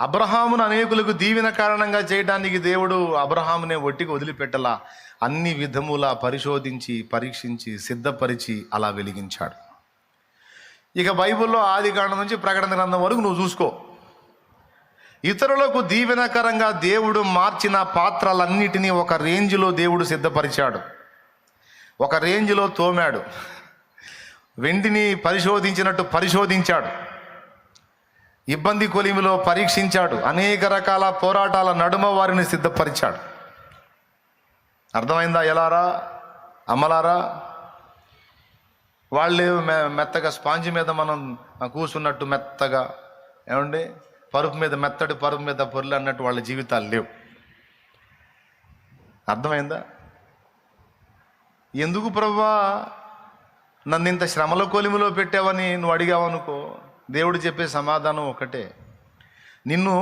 అబ్రహామును అనేకులకు దీవెన కారణంగా చేయడానికి దేవుడు అబ్రహామునే ఒట్టికి వదిలిపెట్టలా. అన్ని విధములా పరిశోధించి పరీక్షించి సిద్ధపరిచి అలా వెలిగించాడు. ఇక బైబిల్లో ఆది కాండం నుంచి ప్రకటన గ్రంథం వరకు నువ్వు చూసుకో. ఇతరులకు దీవెనకరంగా దేవుడు మార్చిన పాత్రలన్నిటినీ ఒక రేంజ్లో దేవుడు సిద్ధపరిచాడు. ఒక రేంజ్లో తోమాడు. వెండిని పరిశోధించినట్టు పరిశోధించాడు. ఇబ్బంది కొలిమిలో పరీక్షించాడు. అనేక రకాల పోరాటాల నడుమ వారిని సిద్ధపరిచాడు. అర్థమైందా ఎలారా? అమలారా? వాళ్ళు మె- మెత్తగా స్పాంజ్ మీద మనం కూసున్నట్టు మెత్తగా ఏమండి? పరుపు మీద మెత్తటి పరుపు మీద పొరులు అన్నట్టు వాళ్ళ జీవితాలు లేవు. అర్థమైందా? ఎందుకు ప్రభా? నన్ను ఇంత శ్రమల కొలిమిలో పెట్టావని నువ్వు అడిగావనుకో. దేవుడు చెప్పే సమాధానం ఒకటే. నిన్ను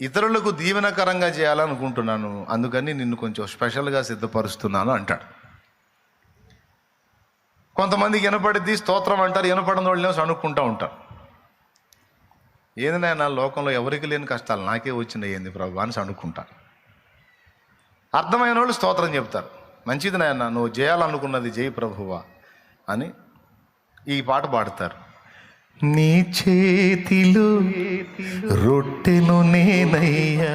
ఇతరులకు దీవెనకరంగా చేయాలనుకుంటున్నాను. అందుకని నిన్ను కొంచెం స్పెషల్గా సిద్ధపరుస్తున్నాను అంటాడు. కొంతమంది వినపడిద్ది స్తోత్రం అంటారు వినపడిన వాళ్ళు అనుకుంటూ ఉంటారు. ఏంది నాయన లోకంలో ఎవరికి లేని కష్టాలు? నాకే వచ్చినాయి ఏంది ప్రభు అని సణుక్కుంటారు అర్థమైన వాళ్ళు స్తోత్రం చెప్తారు. మంచిది నాయన నువ్వు చేయాలనుకున్నది జై ప్రభువా అని ఈ పాట పాడతారు. నీ చేతిలో రొట్టెను నేనయ్యా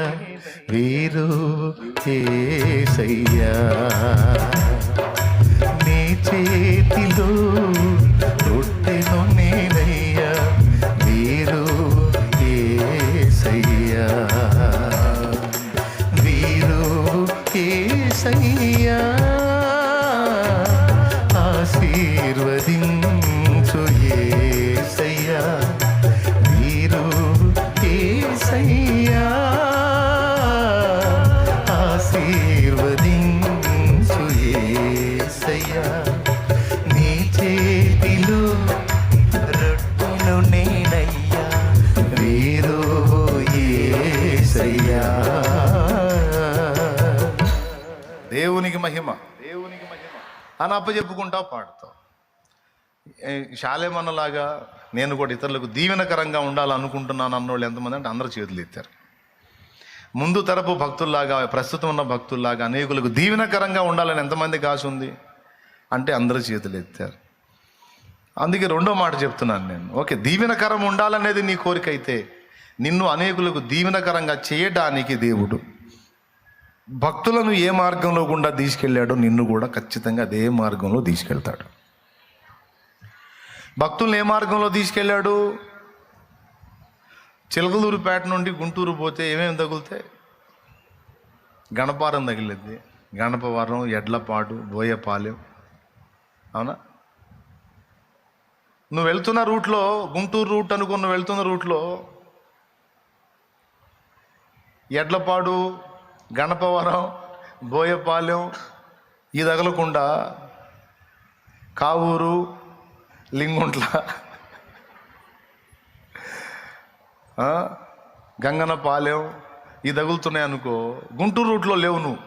వీరు చేసయ్యా. నీ చేతిలో దేవునికి మహిమ. దేవునికి మహిమ. అని అప్పచెప్పుకుంటా పాడుతావు శాలేమన్నలాగా నేను కూడా ఇతరులకు దీవెనకరంగా ఉండాలనుకుంటున్నాను అన్నోళ్ళు ఎంతమంది అంటే అందరూ చేతులు ఎత్తారు. ముందు తరపు భక్తుల్లాగా ప్రస్తుతం ఉన్న భక్తుల్లాగా అనేకులకు దీవెనకరంగా ఉండాలని ఎంతమందికి ఆశ ఉంది? అంటే అందరూ చేతులు ఎత్తారు. అందుకే రెండో మాట చెప్తున్నాను నేను. ఓకే దీవెనకరం ఉండాలనేది నీ కోరిక అయితే నిన్ను అనేకులకు దీవెనకరంగా చేయడానికి దేవుడు భక్తులను ఏ మార్గంలో గుండా తీసుకెళ్ళాడో నిన్ను కూడా ఖచ్చితంగా అదే మార్గంలో తీసుకెళ్తాడు. భక్తులను ఏ మార్గంలో తీసుకెళ్ళాడు? చిలకలూరుపేట నుండి గుంటూరు పోతే ఏమేమి తగులుతాయి? గణపారం తగిలింది. గణపవరం ఎడ్లపాటు బోయపాలెం. అవునా? నువ్వు వెళ్తున్న రూట్లో గుంటూరు రూట్ అనుకున్న వెళ్తున్న రూట్లో ఎడ్లపాడు గణపవరం బోయపాలెం ఈ తగలకుండా కావూరు లింగుంట్ల ఆ, గంగనపాలెం ఈ తగులుతున్నాయి అనుకో గుంటూరు రూట్లో లేవు నువ్వు.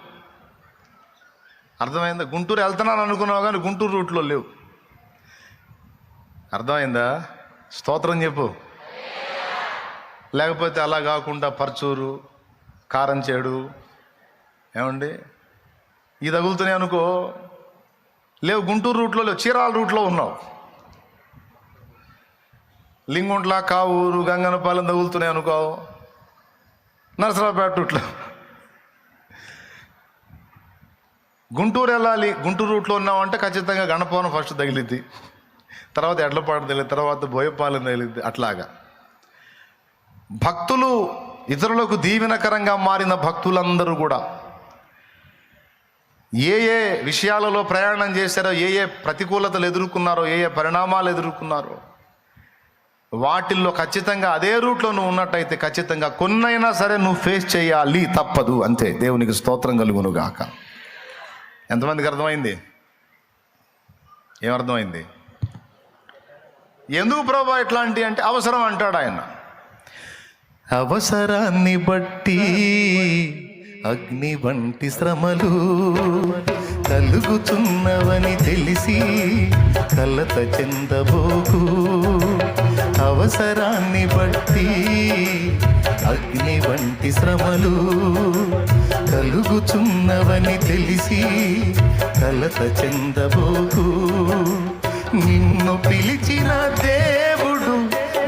అర్థమైందా? గుంటూరు వెళ్తున్నాను అనుకున్నావు కానీ గుంటూరు రూట్లో లేవు. అర్థమైందా? స్తోత్రం చెప్పు. లేకపోతే అలా కాకుండా పర్చూరు కారంచేడు ఏమండి? ఈ తగులుతున్నాయి అనుకో. లేవు గుంటూరు రూట్లో లేవు చీరాల రూట్లో ఉన్నావు. లింగుంట్ల కావూరు గంగనపాలెం తగులుతున్నాయి అనుకో నరసరావుపేట రూట్లో. గుంటూరు వెళ్ళాలి గుంటూరు రూట్లో ఉన్నామంటే ఖచ్చితంగా గణపవనం ఫస్ట్ తగిలిద్ది. తర్వాత ఎడ్లపాడు తగిలింది తర్వాత బోయపాలెం తగిలిద్ది అట్లాగా. భక్తులు ఇతరులకు దీవెనకరంగా మారిన భక్తులందరూ కూడా ఏ ఏ విషయాలలో ప్రయాణం చేశారో ఏ ఏ ప్రతికూలతలు ఎదుర్కొన్నారో ఏ ఏ పరిణామాలు ఎదుర్కొన్నారో వాటిల్లో ఖచ్చితంగా అదే రూట్లో నువ్వు ఉన్నట్టయితే ఖచ్చితంగా కొన్నైనా సరే నువ్వు ఫేస్ చేయాలి తప్పదు అంతే. దేవునికి స్తోత్రం కలుగును గాక ఎంతమందికి అర్థమైంది? ఏమర్థమైంది? ఎందుకు ప్రభా ఇట్లాంటి అంటే అవసరం అంటాడు ఆయన. అవసరాన్ని బట్టి అగ్ని వంటి శ్రమలు కలుగుతున్నవని తెలిసి కలత చెందబోకు. అవసరాన్ని బట్టి అగ్ని వంటి శ్రమలు కలుగుతున్నవని తెలిసి కలత చెందబోకు. నిన్ను పిలిచిన దేవుడు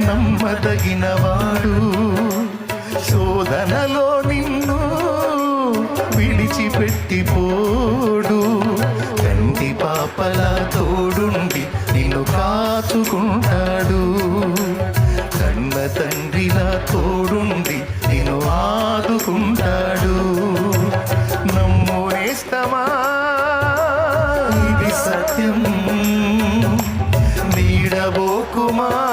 నమ్మదగినవాడు. శోధనలో నిన్ను విడిచిపెట్టిపోడు తండ్రి పాపల తోడుండి నిన్ను కాచుకుంటాడు. కన్న తండ్రిలా తోడుండి నిన్ను ఆదుకుంటాడు. నమ్ము నేస్తమా ఇది సత్యం. నీడబోకుమా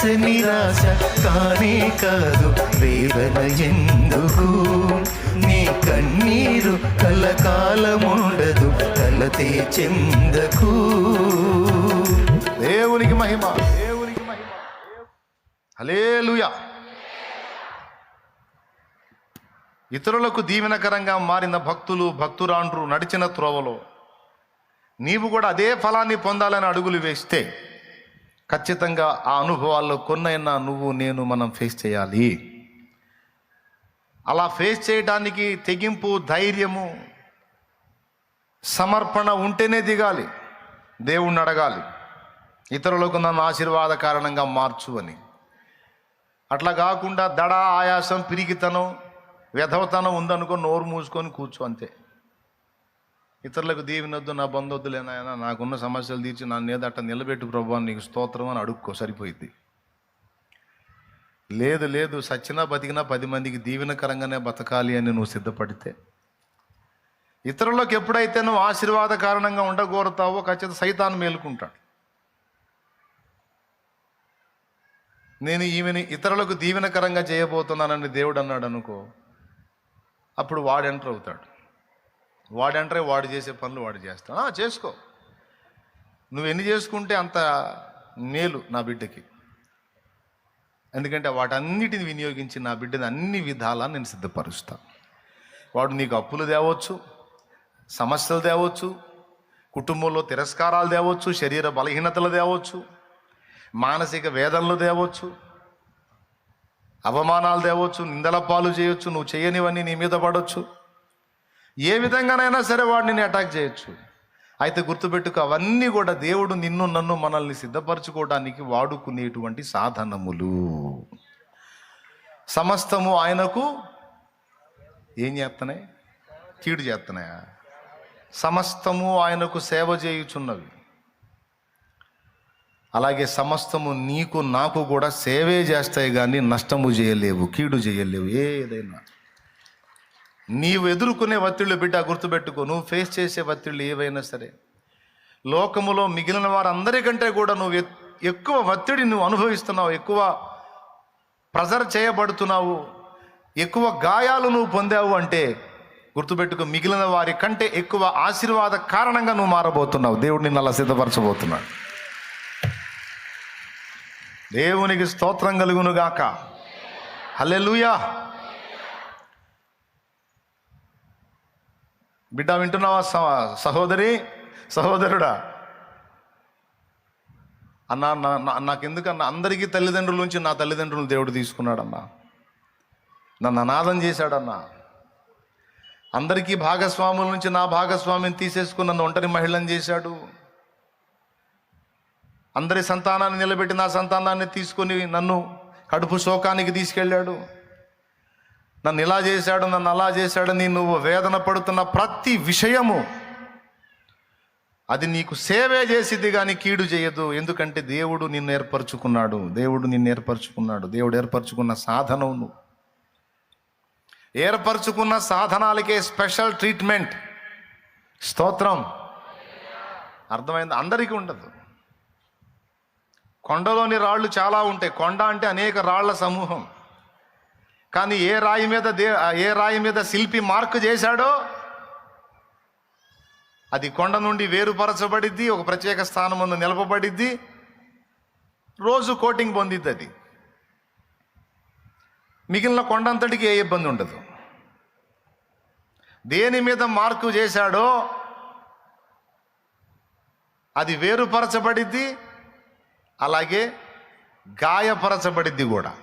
ఆశ నిరాశ కానే కాదు వేదన ఎందుకు? నీ కన్నీరు కలకాలముండదు కలతే చెందకు. దేవునికి మహిమ. దేవునికి మహిమ హలేలుయా ఇతరులకు దీవెనకరంగా మారిన భక్తులు భక్తురాండ్రు నడిచిన త్రోవలో నీవు కూడా అదే ఫలాన్ని పొందాలని అడుగులు వేస్తే ఖచ్చితంగా ఆ అనుభవాల్లో కొన్నైనా నువ్వు నేను మనం ఫేస్ చేయాలి. అలా ఫేస్ చేయడానికి తెగింపు ధైర్యము సమర్పణ ఉంటేనే దిగాలి. దేవుణ్ణి అడగాలి. ఇతరులకు నన్ను ఆశీర్వాద కారణంగా మార్చు అని. అట్లా కాకుండా దడ ఆయాసం పిరిగితనం వ్యధవతనం ఉందనుకో నోరు మూసుకొని కూర్చో అంతే. ఇతరులకు దీవినొద్దు నా బంధొద్దులేనాయన నాకున్న సమస్యలు తీర్చి నా ఏదో అట్ట నిలబెట్టు ప్రభు అని నీకు స్తోత్రం అని అడుక్కో సరిపోయింది లేదు లేదు సచ్చినా బతికినా పది మందికి దీవెనకరంగానే బతకాలి అని నువ్వు సిద్ధపడితే. ఇతరులకు ఎప్పుడైతే నువ్వు ఆశీర్వాద కారణంగా ఉండగోరుతావో ఖచ్చితంగా సైతాన్ని మేలుకుంటాడు. నేను ఈమెని ఇతరులకు దీవెనకరంగా చేయబోతున్నానని దేవుడు అన్నాడు అనుకో అప్పుడు వాడు ఎంటర్ అవుతాడు. వాడు వాడు చేసే పనులు వాడు చేస్తాడు. చేసుకో. నువ్వు ఎన్ని చేసుకుంటే అంత మేలు నా బిడ్డకి. ఎందుకంటే వాటన్నిటిని వినియోగించి నా బిడ్డని అన్ని విధాలా నేను సిద్ధపరుస్తాను వాడు నీకు అప్పులు తేవచ్చు సమస్యలు తేవచ్చు కుటుంబంలో తిరస్కారాలు తేవచ్చు శరీర బలహీనతలు తేవచ్చు మానసిక వేదనలు తేవచ్చు అవమానాలు తేవచ్చు నిందల పాలు చేయొచ్చు నువ్వు చేయనివన్నీ నీ మీద పడవచ్చు ఏ విధంగానైనా సరే వాడిని అటాక్ చేయొచ్చు. అయితే గుర్తుపెట్టుకో అవన్నీ కూడా దేవుడు నిన్ను నన్ను మనల్ని సిద్ధపరచుకోవడానికి వాడుకునేటువంటి సాధనములు. సమస్తము ఆయనకు ఏం చేస్తున్నాయి కీడు చేస్తున్నాయా సమస్తము ఆయనకు సేవ చేయుచున్నవి. అలాగే సమస్తము నీకు నాకు కూడా సేవే చేస్తాయి కానీ నష్టము చేయలేవు కీడు చేయలేవు ఏదైనా. నీవు ఎదుర్కొనే ఒత్తిళ్ళు బిడ్డ గుర్తుపెట్టుకో. నువ్వు ఫేస్ చేసే ఒత్తిళ్ళు ఏవైనా సరే. లోకములో మిగిలిన వారందరికంటే కూడా నువ్వు ఎక్కువ ఒత్తిడి నువ్వు అనుభవిస్తున్నావు ఎక్కువ ప్రెజర్ చేయబడుతున్నావు ఎక్కువ గాయాలు నువ్వు పొందావు అంటే గుర్తుపెట్టుకో మిగిలిన వారి కంటే ఎక్కువ ఆశీర్వాద కారణంగా నువ్వు మారబోతున్నావు. దేవుడు నిన్ను అలా సిద్ధపరచబోతున్నాడు. దేవునికి స్తోత్రం కలుగును గాక బిడ్డ వింటున్నావా స- సహోదరి? సహోదరుడా? అన్నా నా నా- నాకెందుకన్నా అందరికీ తల్లిదండ్రుల నుంచి నా తల్లిదండ్రులు దేవుడు తీసుకున్నాడన్నా. నన్ను అనాథం చేశాడన్నా. అందరికీ భాగస్వాముల నుంచి నా భాగస్వామిని తీసేసుకుని నన్ను ఒంటరి మహిళను చేశాడు. అందరి సంతానాన్ని నిలబెట్టి నా సంతానాన్ని తీసుకొని నన్ను కడుపు శోకానికి తీసుకెళ్ళాడు. నన్ను ఇలా చేశాడు నన్ను అలా చేశాడని నువ్వు వేదన పడుతున్న ప్రతి విషయము అది నీకు సేవే చేసిద్ది కానీ కీడు చేయదు. ఎందుకంటే దేవుడు నిన్ను ఏర్పరచుకున్నాడు. దేవుడు నిన్ను ఏర్పరచుకున్నాడు. దేవుడు ఏర్పరచుకున్న సాధనం నువ్వు. ఏర్పరచుకున్న సాధనాలకే స్పెషల్ ట్రీట్మెంట్. స్తోత్రం. అర్థమైంది? అందరికీ ఉండదు. కొండలోని రాళ్ళు చాలా ఉంటాయి. కొండ అంటే అనేక రాళ్ళ సమూహం. కానీ ఏ రాయి మీద దే ఏ రాయి మీద శిల్పి మార్కు చేశాడో అది కొండ నుండి వేరుపరచబడిద్ది ఒక ప్రత్యేక స్థానం ముందు నిలపబడిద్ది రోజు కోటింగ్ పొందిద్ది అది. మిగిలిన కొండంతటికి ఏ ఇబ్బంది ఉండదు. దేని మీద మార్కు చేశాడో అది వేరుపరచబడిద్ది అలాగే గాయపరచబడిద్ది కూడా.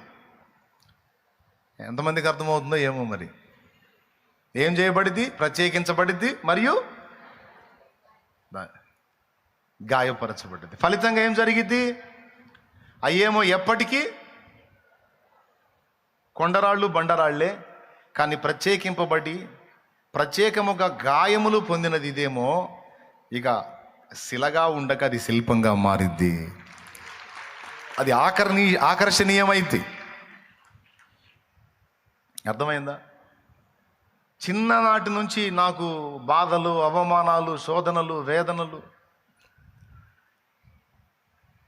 ఎంతమందికి అర్థమవుతుందో ఏమో మరి. ఏం చేయబడిద్ది? ప్రత్యేకించబడిద్ది మరియు గాయపరచబడింది గాయపరచబడిద్ది. ఫలితంగా ఏం జరిగిద్ది? అయ్యేమో ఎప్పటికీ కొండరాళ్ళు బండరాళ్ళే కానీ ప్రత్యేకింపబడి ప్రత్యేకముగా గాయములు పొందినది ఇదేమో ఇక శిలగా ఉండక అది శిల్పంగా మారిద్ది. అది ఆకర్ణీ ఆకర్షణీయమైంది అర్థమైందా? చిన్ననాటి నుంచి నాకు బాధలు అవమానాలు శోధనలు వేదనలు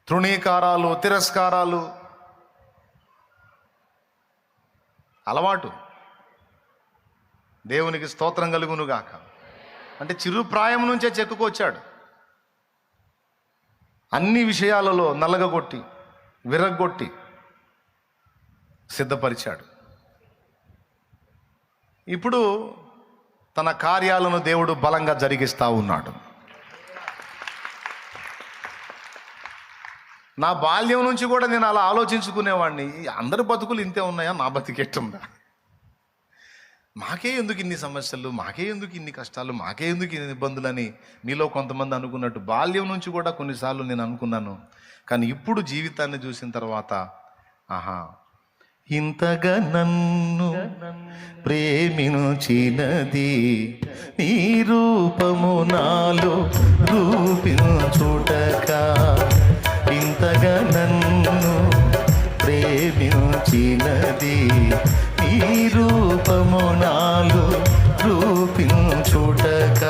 తృణీకారాలు తిరస్కారాలు అలవాటు. దేవునికి స్తోత్రం కలుగునుగాక. అంటే చిరు ప్రాయం నుంచే చెక్కుకొచ్చాడు అన్ని విషయాలలో నలగగొట్టి విరగ్గొట్టి సిద్ధపరిచాడు. ఇప్పుడు తన కార్యాలను దేవుడు బలంగా జరిగిస్తూ ఉన్నాడు. నా బాల్యం నుంచి కూడా నేను అలా ఆలోచించుకునేవాడిని. అందరి బతుకులు ఇంతే ఉన్నాయా? నా బతికెట్టుందా మాకే ఎందుకు ఇన్ని సమస్యలు? మాకే ఎందుకు ఇన్ని కష్టాలు? మాకే ఎందుకు ఇన్ని ఇబ్బందులని మీలో కొంతమంది అనుకున్నట్టు బాల్యం నుంచి కూడా కొన్నిసార్లు నేను అనుకున్నాను. కానీ ఇప్పుడు జీవితాన్ని చూసిన తర్వాత ఆహా ఇంతగా నన్ను ప్రేమించినది నీ రూపము నాలో రూపించుటక. ఇంతగా నన్ను ప్రేమించినది నీ రూపము నాలో రూపిను ఇది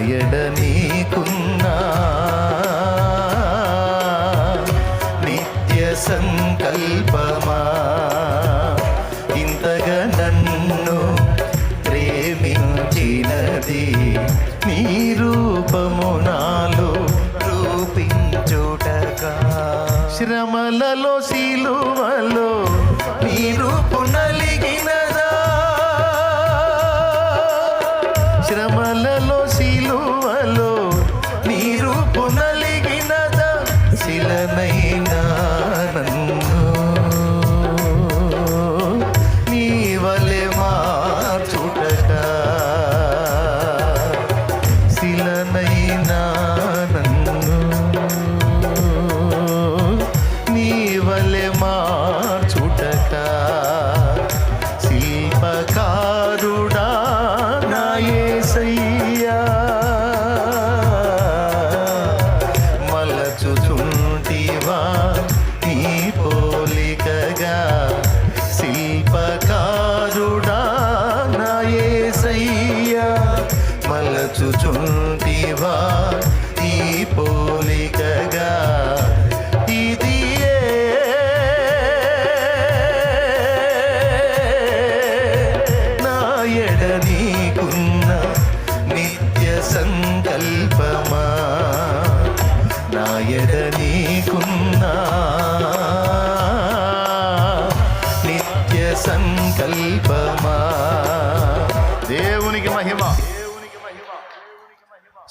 நாயடமே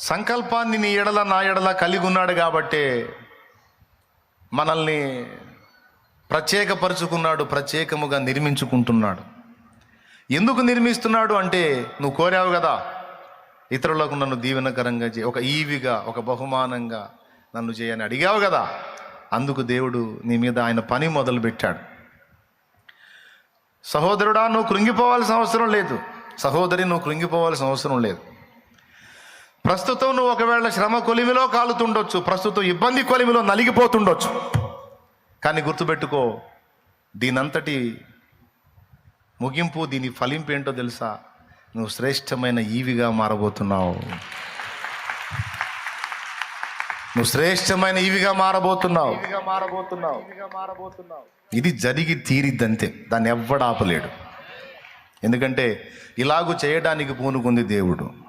సంకల్పాన్ని నీ ఎడల నా ఎడల కలిగి ఉన్నాడు కాబట్టే మనల్ని ప్రత్యేకపరుచుకున్నాడు ప్రత్యేకముగా నిర్మించుకుంటున్నాడు. ఎందుకు నిర్మిస్తున్నాడు అంటే నువ్వు కోరావు కదా ఇతరులకు నన్ను దీవెనకరంగా చే ఒక ఈవిగా ఒక బహుమానంగా నన్ను చేయని అడిగావు కదా అందుకు దేవుడు నీ మీద ఆయన పని మొదలు పెట్టాడు సహోదరుడా నువ్వు కృంగిపోవాల్సిన అవసరం లేదు. సహోదరి నువ్వు కృంగిపోవాల్సిన అవసరం లేదు. ప్రస్తుతం నువ్వు ఒకవేళ శ్రమ కొలిమిలో కాలుతుండొచ్చు ప్రస్తుతం ఇబ్బంది కొలిమిలో నలిగిపోతుండొచ్చు. కానీ గుర్తుపెట్టుకో దీనంతటి ముగింపు దీని ఫలింపు ఏంటో తెలుసా? నువ్వు శ్రేష్టమైన ఈవిగా మారబోతున్నావు. నువ్వు శ్రేష్టమైన ఈవిగా మారబోతున్నావు. ఇది జరిగి తీరిద్దంతే దాన్ని ఎవ్వడాపలేడు ఎందుకంటే ఇలాగూ చేయడానికి పూనుకుంది దేవుడు.